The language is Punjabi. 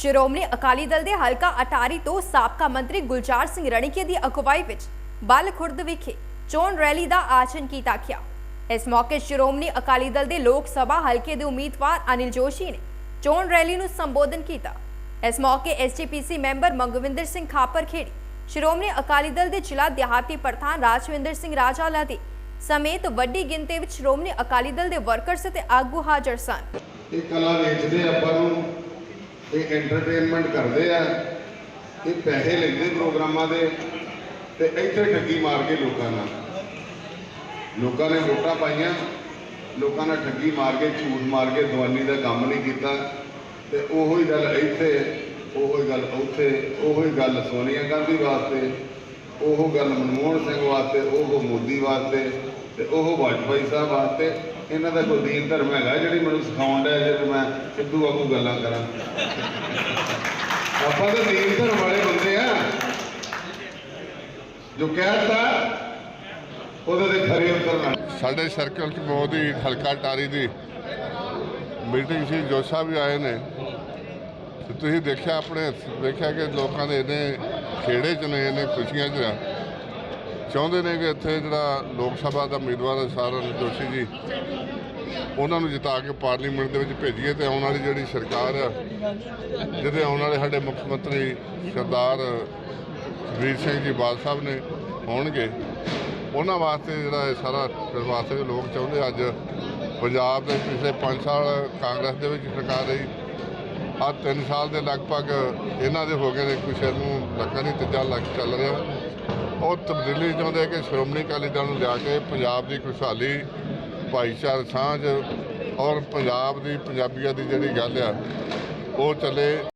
ਸ਼੍ਰੋਮਣੀ ਅਕਾਲੀ ਦਲ ਦੇ ਹਲਕਾ ਅਟਾਰੀ ਤੋਂ ਸਾਬਕਾ ਮੰਤਰੀ ਗੁਲਜ਼ਾਰ ਸਿੰਘ ਰਣੀਕੇ ਦੀ ਅਗਵਾਈ ਵਿੱਚ ਬਲ ਖੁਰਦ ਵਿਖੇ ਚੋਣ ਰੈਲੀ ਦਾ ਆਯੋਜਨ ਕੀਤਾ ਗਿਆ। ਇਸ ਮੌਕੇ ਸ਼੍ਰੋਮਣੀ ਅਕਾਲੀ ਦਲ ਦੇ ਲੋਕ ਸਭਾ ਹਲਕੇ ਦੇ ਉਮੀਦਵਾਰ ਅਨਿਲ ਜੋਸ਼ੀ ਨੇ ਚੋਣ ਰੈਲੀ ਨੂੰ ਸੰਬੋਧਨ ਕੀਤਾ। ਇਸ ਮੌਕੇ ਐਸਜੀਪੀਸੀ ਮੈਂਬਰ ਮੰਗਵਿੰਦਰ ਸਿੰਘ ਖਾਪਰ ਖੇੜੀ, ਸ਼੍ਰੋਮਣੀ ਅਕਾਲੀ ਦਲ ਦੇ ਜ਼ਿਲ੍ਹਾ ਦਿਹਾਤੀ ਪ੍ਰਧਾਨ ਰਾਜਵਿੰਦਰ ਸਿੰਘ ਰਾਜਾਲਾ ਦੇ ਸਮੇਤ ਵੱਡੀ ਗਿਣਤੀ ਵਿੱਚ ਸ਼੍ਰੋਮਣੀ ਅਕਾਲੀ ਦਲ ਦੇ ਵਰਕਰਸ ਅਤੇ ਆਗੂ ਹਾਜ਼ਰ ਸਨ। ਇਹ ਕਲਾ ਵੇਚਦੇ ਆਪਾਂ ਨੂੰ ਇਹ ਐਂਟਰਟੇਨਮੈਂਟ ਕਰਦੇ ਆ ਇਹ ਪੈਸੇ ਲੈਂਦੇ ਪ੍ਰੋਗਰਾਮਾਂ ਦੇ ਤੇ ਇੱਥੇ ਠੱਗੀ ਮਾਰ ਕੇ ਲੋਕਾਂ ਨਾਲ। ਲੋਕਾਂ ਨੇ ਵੋਟਾਂ ਪਾਈਆਂ, ਲੋਕਾਂ ਨਾਲ ਠੱਗੀ ਮਾਰ ਕੇ, ਝੂਠ ਮਾਰ ਕੇ, ਦਵਾਨੀ ਦਾ ਕੰਮ ਨਹੀਂ ਕੀਤਾ ਤੇ ਉਹੋ ਹੀ ਗੱਲ ਇੱਥੇ, ਉਹੋ ਹੀ ਗੱਲ ਉੱਥੇ, ਉਹੋ ਹੀ ਗੱਲ ਸੋਨੀਆ ਗਾਂਧੀ ਵਾਸਤੇ ਉਹ ਗੱਲ ਮਨਮੋਹਨ ਸਿੰਘ ਵਾਸਤੇ, ਉਹ ਮੋਦੀ ਵਾਸਤੇ ਤੇ ਉਹ ਵਾਜਪਾਈ ਸਾਹਿਬ ਵਾਸਤੇ, ਇਹਨਾਂ ਦਾ ਕੋਈ ਦੀਨ ਧਰਮ ਹੈਗਾ ਜਿਹੜੀ ਮੈਨੂੰ ਸਿਖਾਉਣ ਦਾ ਜੇ ਮੈਂ ਸਿੱਧੂ ਵਾਂਗੂ ਗੱਲਾਂ ਕਰਾਂ। ਆਪਾਂ ਤਾਂ ਦੀਨ ਧਰਮ ਵਾਲੇ ਬੰਦੇ ਆ। ਜੋ ਕਹਿਤਾ, ਉਹਦੇ ਤੇ ਖਰੇ ਉਤਰਨਾ ਸਾਡੇ ਸਰਕਲ 'ਚ ਬਹੁਤ ਹੀ ਹਲਕਾ ਟਾਰੀ ਦੀ ਮੀਟਿੰਗ ਸੀ ਜੋ ਸਾਹਿਬ ਵੀ ਆਏ ਨੇ। ਤੇ ਤੁਸੀਂ ਦੇਖਿਆ ਆਪਣੇ, ਦੇਖਿਆ ਕਿ ਲੋਕਾਂ ਦੇ ਇਹਨੇ ਖੇੜੇ 'ਚ ਨੇ ਇਹਨੇ ਖੁਸ਼ੀਆਂ 'ਚ ਆ। ਚਾਹੁੰਦੇ ਨੇ ਕਿ ਇੱਥੇ ਜਿਹੜਾ ਲੋਕ ਸਭਾ ਦਾ ਉਮੀਦਵਾਰ ਸਾਰਨ ਜੋਸ਼ੀ ਜੀ, ਉਹਨਾਂ ਨੂੰ ਜਿਤਾ ਕੇ ਪਾਰਲੀਮੈਂਟ ਦੇ ਵਿੱਚ ਭੇਜੀਏ ਤੇ ਆਉਣ ਵਾਲੀ ਜਿਹੜੀ ਸਰਕਾਰ ਆ, ਜਿਹਦੇ ਆਉਣ ਵਾਲੇ ਸਾਡੇ ਮੁੱਖ ਮੰਤਰੀ ਸਰਦਾਰ ਵੀਰ ਸਿੰਘ ਜੀ ਬਾਲ ਸਾਹਿਬ ਨੇ ਹੋਣਗੇ, ਉਹਨਾਂ ਵਾਸਤੇ ਜਿਹੜਾ ਇਹ ਸਾਰਾ ਵਾਸਤੇ ਲੋਕ ਚਾਹੁੰਦੇ ਅੱਜ ਪੰਜਾਬ ਦੇ ਪਿਛਲੇ 5 ਸਾਲ ਕਾਂਗਰਸ ਦੇ ਵਿੱਚ ਸਰਕਾਰ ਰਹੀ ਆ 3 ਸਾਲ ਦੇ ਲਗਭਗ ਇਹਨਾਂ ਦੇ ਹੋ ਗਏ ਨੇ, ਕੁਛ ਇਹਨੂੰ ਲੱਗਾ ਨਹੀਂ, ਤੀਜਾ ਲੱਗ ਚੱਲ ਰਿਹਾ। ਉਹ ਤਬਦੀਲੀ ਚਾਹੁੰਦੇ ਕਿ ਸ਼੍ਰੋਮਣੀ ਅਕਾਲੀ ਦਲ ਨੂੰ ਲਿਆ ਕੇ ਪੰਜਾਬ ਦੀ ਖੁਸ਼ਹਾਲੀ, ਭਾਈਚਾਰ, ਸਾਂਝ ਔਰ ਪੰਜਾਬ ਦੀ ਪੰਜਾਬੀਆਂ ਦੀ ਜਿਹੜੀ ਗੱਲ ਆ, ਉਹ ਚੱਲੇ।